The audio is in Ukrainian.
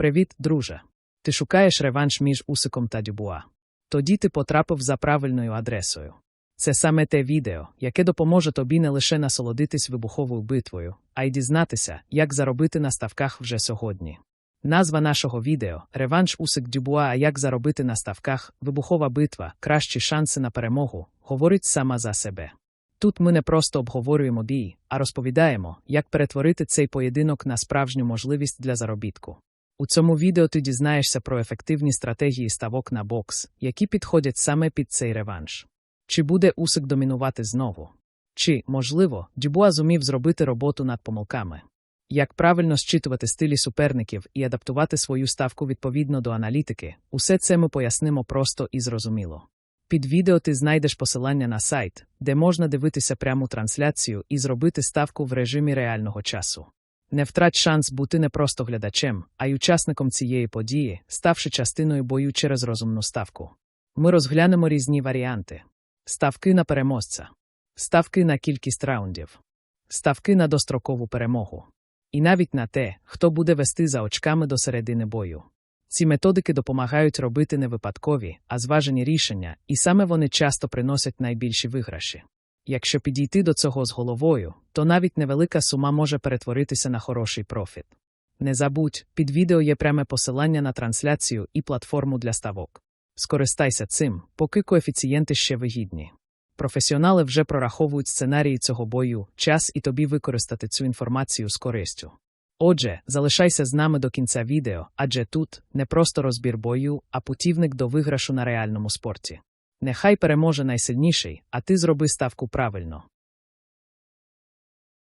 Привіт, друже. Ти шукаєш реванш між Усиком та Дюбуа. Тоді ти потрапив за правильною адресою. Це саме те відео, яке допоможе тобі не лише насолодитись вибуховою битвою, а й дізнатися, як заробити на ставках вже сьогодні. Назва нашого відео Реванш Усик Дюбуа, а як заробити на ставках, вибухова битва, кращі шанси на перемогу, говорить сама за себе. Тут ми не просто обговорюємо бій, а розповідаємо, як перетворити цей поєдинок на справжню можливість для заробітку. У цьому відео ти дізнаєшся про ефективні стратегії ставок на бокс, які підходять саме під цей реванш. Чи буде Усик домінувати знову? Чи, можливо, Дюбуа зумів зробити роботу над помилками? Як правильно зчитувати стилі суперників і адаптувати свою ставку відповідно до аналітики, усе це ми пояснимо просто і зрозуміло. Під відео ти знайдеш посилання на сайт, де можна дивитися пряму трансляцію і зробити ставку в режимі реального часу. Не втрать шанс бути не просто глядачем, а й учасником цієї події, ставши частиною бою через розумну ставку. Ми розглянемо різні варіанти: ставки на переможця, ставки на кількість раундів, ставки на дострокову перемогу, і навіть на те, хто буде вести за очками до середини бою. Ці методики допомагають робити не випадкові, а зважені рішення, і саме вони часто приносять найбільші виграші. Якщо підійти до цього з головою, то навіть невелика сума може перетворитися на хороший профіт. Не забудь, під відео є пряме посилання на трансляцію і платформу для ставок. Скористайся цим, поки коефіцієнти ще вигідні. Професіонали вже прораховують сценарії цього бою, час і тобі використати цю інформацію з користю. Отже, залишайся з нами до кінця відео, адже тут не просто розбір бою, а путівник до виграшу на реальному спорті. Нехай переможе найсильніший, а ти зроби ставку правильно.